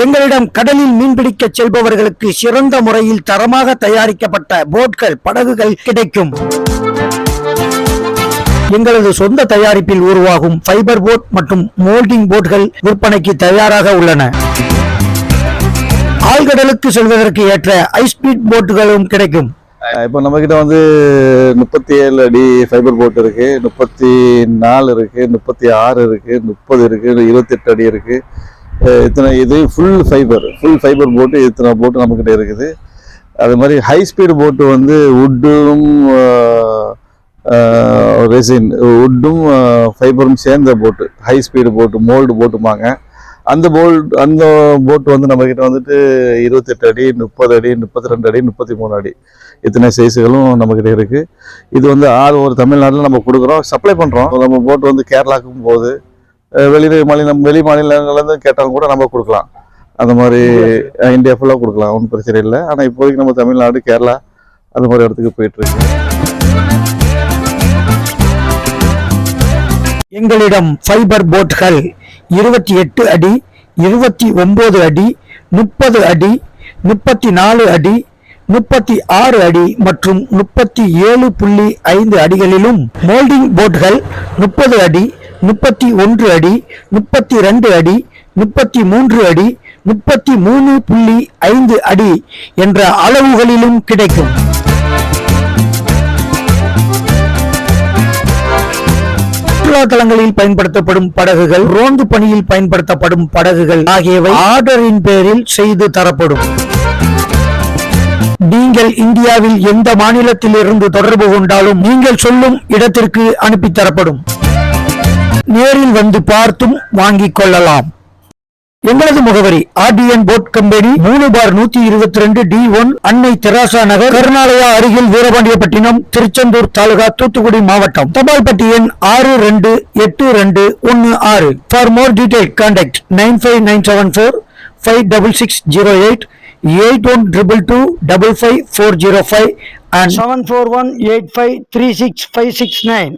எங்களிடம் கடலில் மீன்பிடிக்க செல்பவர்களுக்கு சிறந்த முறையில் தரமாக தயாரிக்கப்பட்ட போட்கள் படகுகள் கிடைக்கும். எங்களது சொந்த தயாரிப்பில் உருவாகும் ஃபைபர் போட் மற்றும் மோல்டிங் போட்கள் விற்பனைக்கு தயாராக உள்ளன. ஆழ்கடலுக்கு செல்வதற்கு ஏற்ற ஹைஸ்பீட் போட்டுகளும் கிடைக்கும். இப்போ நம்மக்கிட்ட வந்து முப்பத்தி ஏழு அடி ஃபைபர் போட் இருக்கு முப்பத்தி நாலு இருக்கு முப்பத்தி ஆறு இருக்கு முப்பது இருக்கு இருபத்தெட்டு அடி இருக்கு. இத்தனை இது ஃபுல் ஃபைபர் ஃபுல் ஃபைபர் போட்டு இத்தனை போட்டு நம்மக்கிட்ட இருக்குது. அது மாதிரி ஹை ஸ்பீடு போட்டு வந்து உட்டும் ரெசின் உட்டும் ஃபைபரும் சேர்ந்த boat high speed boat mould போட்டுமாங்க அந்த போல்ட் அந்த போட் வந்து நம்மக்கிட்ட வந்துட்டு இருபத்தெட்டு அடி முப்பது அடி முப்பத்தி ரெண்டு அடி முப்பத்தி மூணு அடி. இத்தனை சைஸுகளும் நம்மக்கிட்ட இருக்குது இது வந்து ஆறு ஒரு தமிழ்நாட்டில் நம்ம கொடுக்குறோம் சப்ளை பண்ணுறோம் நம்ம போட் வந்து கேரளாவுக்கும் போகுது. வெளி மாநிலம் வெளி மாநிலங்கள்லேருந்து கேட்டாலும் கூட நம்ம கொடுக்கலாம். அந்த மாதிரி இந்தியா ஃபுல்லாக கொடுக்கலாம். ஒன்றும் பிரச்சனை இல்லை. ஆனால் இப்போதைக்கு நம்ம தமிழ்நாடு கேரளா அந்த மாதிரி இடத்துக்கு போயிட்டுருக்கு. எங்களிடம் ஃபைபர் போட்கள் இருபத்தி எட்டு அடி இருபத்தி ஒம்பது அடி முப்பது அடி முப்பத்தி நாலு அடி முப்பத்தி ஆறு அடி மற்றும் முப்பத்தி ஏழு புள்ளி ஐந்து அடிகளிலும் மோல்டிங் போட்கள் முப்பது அடி முப்பத்தி ஒன்று அடி முப்பத்தி ரெண்டு அடி முப்பத்தி மூன்று அடி முப்பத்தி மூணு புள்ளி ஐந்து அடி என்ற அளவுகளிலும் கிடைக்கும். சுற்றுலா பயன்படுத்தப்படும் படகுகள் ரோந்து பணியில் பயன்படுத்தப்படும் படகுகள் ஆகியவை ஆர்டரின் பேரில் செய்து தரப்படும். நீங்கள் இந்தியாவில் எந்த மாநிலத்தில் இருந்து தொடர்பு கொண்டாலும் நீங்கள் சொல்லும் இடத்திற்கு அனுப்பி தரப்படும். நேரில் வந்து பார்த்தும் வாங்கிக் கொள்ளலாம். எங்களது முகவரி ஆர்டிஎன் போட் கம்பெனி மூணு பார் நூத்தி இருபத்தி ரெண்டு டி ஒன் அன்னை தெராசா நகர் கருணாலயா அருகில் வீரபாண்டியப்பட்டினம் திருச்செந்தூர் தாலுகா தூத்துக்குடி மாவட்டம். தபால் பட்டி எண் ஆறு ரெண்டு எட்டு ரெண்டு ஒன்னு ஆறு. For more detail contact nine five nine seven four five double six zero eight eight one triple two double five four zero five and seven four one eight five three six five six nine